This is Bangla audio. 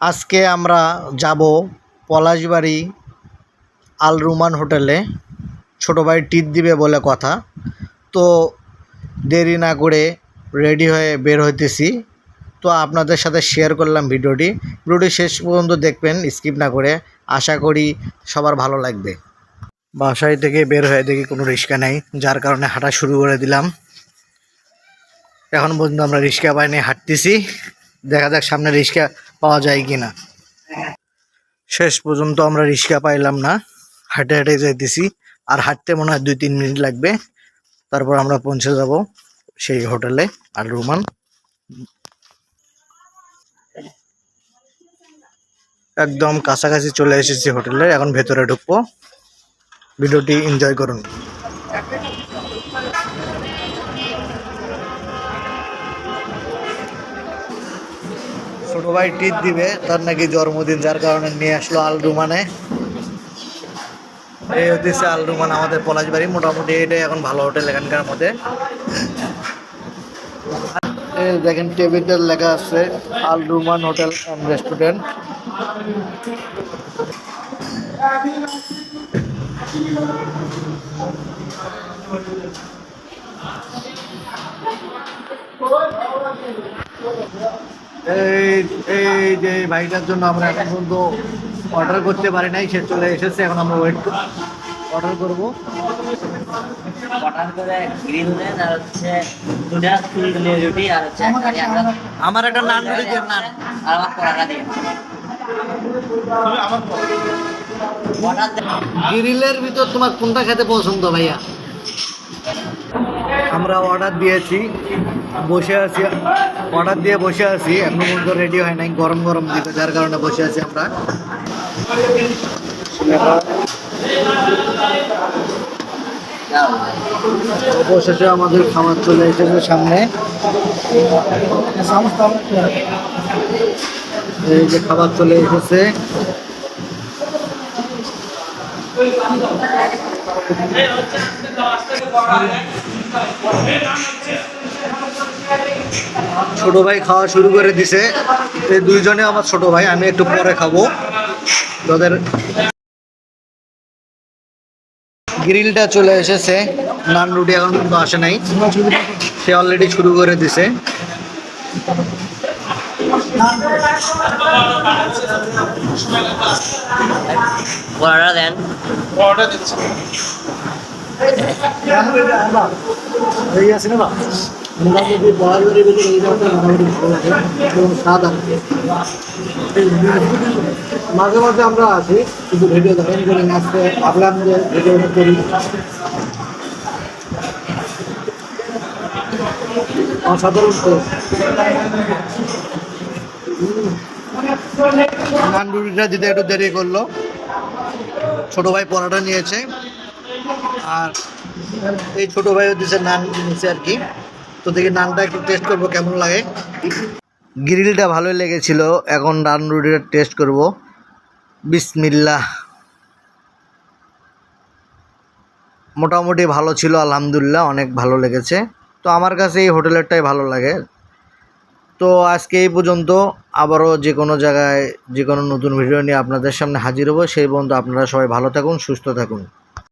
আজকে আমরা যাব পলাশবাড়ি আল রুমান হোটেলে। ছোটো ভাই টিপ দিবে বলে কথা। তো দেরি না করে রেডি হয়ে বের হইতেছি। তো আপনাদের সাথে শেয়ার করলাম ভিডিওটি। ভিডিওটি শেষ পর্যন্ত দেখবেন স্কিপ না করে। আশা করি সবার ভালো লাগবে। বাসায় থেকে বের হয়ে দেখি কোনো রিক্সা নেই, যার কারণে হাঁটা শুরু করে দিলাম। এখন পর্যন্ত আমরা রিক্সা পাইনি হাঁটতেছি। দেখা যাক সামনে রিক্সা পাওয়া যায় কি না শেষ পর্যন্ত আমরা রিক্সা পাইলাম না। হাঁটে হাঁটে যাইতেছি। আর হাঁটতে মনে হয় দুই তিন মিনিট লাগবে। তারপর আমরা পৌঁছে যাব সেই হোটেলে। আর রুমান? একদম কাছাকাছি চলে এসেছি হোটেলে। এখন ভেতরে ঢুকবো। ভিডিওটি এনজয় করুন। ছোট ভাই টিপ দিবে, তার নাকি জন্মদিন, যার কারণে নিয়ে আসলো আল রুমানে এই হচ্ছে রুমান আমাদের পলাশবাড়ি, মোটামুটি এটাই এখন ভালো হোটেল এখানকার মধ্যে। দেখেন টেবিলটা লেখা আছে Al Ruman hotel and restaurant. এই এই যে ভাইটার জন্য আমরা এখন পর্যন্ত অর্ডার করতে পারি নাই সে চলে এসেছে এখন আমরা ওয়েট অর্ডার করব। আমার একটা নান রুটি দিয়ে নান। আর আমার পরাটা দিয়ে গ্রিলের ভিতর তোমার কোনটা খেতে পছন্দ ভাইয়া? আমরা অর্ডার দিয়েছি, বসে আছি, অর্ডার দিয়ে বসে আছি, এখনও পর্যন্ত রেডি হয় নাই, গরম গরম দিতে যার কারণে বসে আছি আমরা। অবশেষে আমাদের খাবার চলে এসেছে সামনে। এই যে খাবার চলে এসেছে। ছোট ভাই খাওয়া শুরু করে দিছে। এই দুইজনে আমার ছোট ভাই আমি একটু পরে খাব। তোদের গ্রিলটা চলে এসেছে। নান রুটি এখন কিন্তু আসে নাই। সে অলরেডি শুরু করে দিছে। দেন মাঝে মাঝে আমরা আছি কিন্তু ভিডিও দেখেন করে আজকে ভাবলাম যে ভিডিও করি অসাধারণ তো নান দিতে একটু দেরি করল ছোট ভাই পরাটা নিয়েছে আর এই ছোট ভাইও দিছে নান নিচে আর কি। তো দেখি নানটা একটু টেস্ট করব, কেমন লাগে? গ্রিলটা ভালোই লেগেছিল, এখন নান রুটিটা টেস্ট করব। বিসমিল্লাহ। মোটামুটি ভালো ছিল, আলহামদুলিল্লাহ, অনেক ভালো লেগেছে। তো আমার কাছে এই হোটেলেরটাই ভালো লাগে। তো আজকে এই পর্যন্ত আবারও যে কোনো জায়গায়, যে কোনো নতুন ভিডিও নিয়ে আপনাদের সামনে হাজির হব। সেই পর্যন্ত আপনারা সবাই ভালো থাকুন, সুস্থ থাকুন।